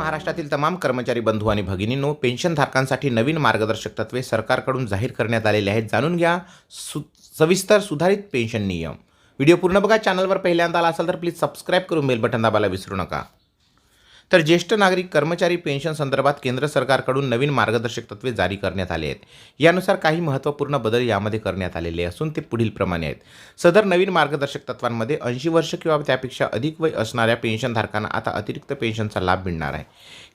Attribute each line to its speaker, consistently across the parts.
Speaker 1: महाराष्ट्रातील तमाम कर्मचारी बंधू आणि भगिनींनो पेन्शनधारकांसाठी नवीन मार्गदर्शक तत्वे सरकारकडून जाहीर करण्यात आलेले आहेत. जाणून घ्या सु सविस्तर सुधारित पेन्शन नियम. व्हिडिओ पूर्ण बघा चॅनलवर पहिल्यांदा आला असाल तर प्लीज सबस्क्राईब करून बेल बटन दाबायला विसरू नका. तर ज्येष्ठ नागरिक कर्मचारी पेन्शन संदर्भात केंद्र सरकारकडून नवीन मार्गदर्शक तत्वे जारी करण्यात आले आहेत. यानुसार काही महत्त्वपूर्ण बदल यामध्ये करण्यात आलेले असून ते पुढील प्रमाणे आहेत. सदर नवीन मार्गदर्शक तत्वांमध्ये ऐंशी वर्ष किंवा त्यापेक्षा अधिक वय असणाऱ्या पेन्शनधारकांना आता अतिरिक्त पेन्शनचा लाभ मिळणार आहे.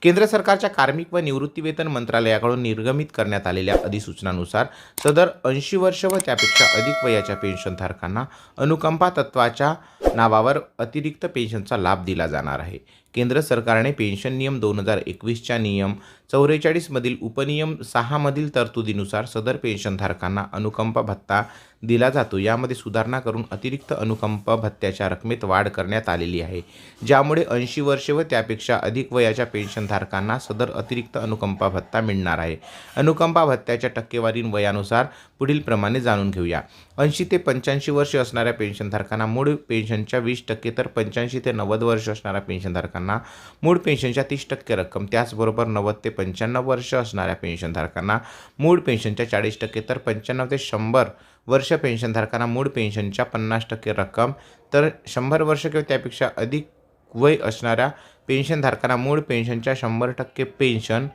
Speaker 1: केंद्र सरकारच्या कार्मिक व निवृत्तीवेतन मंत्रालयाकडून निर्गमित करण्यात आलेल्या अधिसूचनानुसार सदर ऐंशी वर्ष व त्यापेक्षा अधिक वयाच्या पेन्शनधारकांना अनुकंपा तत्वाच्या नावावर अतिरिक्त पेन्शनचा लाभ दिला जाणार आहे. केंद्र सरकारने पेन्शन नियम दोन हजार एकवीसच्या नियम चौवेचाळीसमधील उपनियम सहामधील तरतुदीनुसार सदर पेन्शनधारकांना अनुकंपा भत्ता दिला जातो. यामध्ये सुधारणा करून अतिरिक्त अनुकंपा भत्त्याच्या रकमेत वाढ करण्यात आलेली आहे. ज्यामुळे ऐंशी वर्षे व त्यापेक्षा अधिक वयाच्या पेन्शनधारकांना सदर अतिरिक्त अनुकंपा भत्ता मिळणार आहे. अनुकंपा भत्त्याच्या टक्केवारी वयानुसार पुढील प्रमाणे जाणून घेऊया. ऐंशी ते पंच्याऐंशी वर्षे असणाऱ्या पेन्शनधारकांना मूळ पेन्शनच्या वीस टक्के तर पंच्याऐंशी ते नव्वद वर्ष असणाऱ्या पेन्शनधारकांना पेन्शनधारकांना मूळ पेन्शनच्या तीस टक्के रक्कम त्याचबरोबर नव्वद ते पंच्याण्णव वर्ष असणाऱ्या पेन्शनधारकांना मूळ पेन्शनच्या चाळीस टक्के तर पंच्याण्णव ते शंभर वर्ष पेन्शनधारकांना मूळ पेन्शनच्या पन्नास टक्के रक्कम तर शंभर वर्ष किंवा त्यापेक्षा अधिक वय असणाऱ्या पेन्शनधारकांना मूळ पेन्शनच्या शंभर टक्के पेन्शन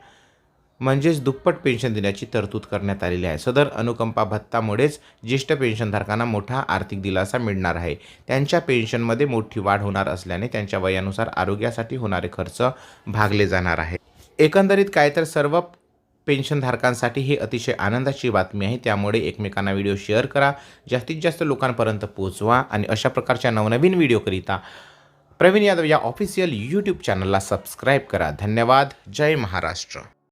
Speaker 1: म्हणजेच दुप्पट पेन्शन देण्याची तरतूद करण्यात आलेली आहे. सदर अनुकंपा भत्तामुळेच ज्येष्ठ पेन्शनधारकांना मोठा आर्थिक दिलासा मिळणार आहे. त्यांच्या पेन्शनमध्ये मोठी वाढ होणार असल्याने त्यांच्या वयानुसार आरोग्यासाठी होणारे खर्च भागले जाणार आहे. एकंदरीत काय तर सर्व पेन्शनधारकांसाठी ही अतिशय आनंदाची बातमी आहे. त्यामुळे एकमेकांना व्हिडिओ शेअर करा. जास्तीत जास्त लोकांपर्यंत पोहोचवा आणि अशा प्रकारच्या नवनवीन व्हिडिओकरिता प्रवीण यादव या ऑफिशियल यूट्यूब चॅनलला सबस्क्राईब करा. धन्यवाद. जय महाराष्ट्र.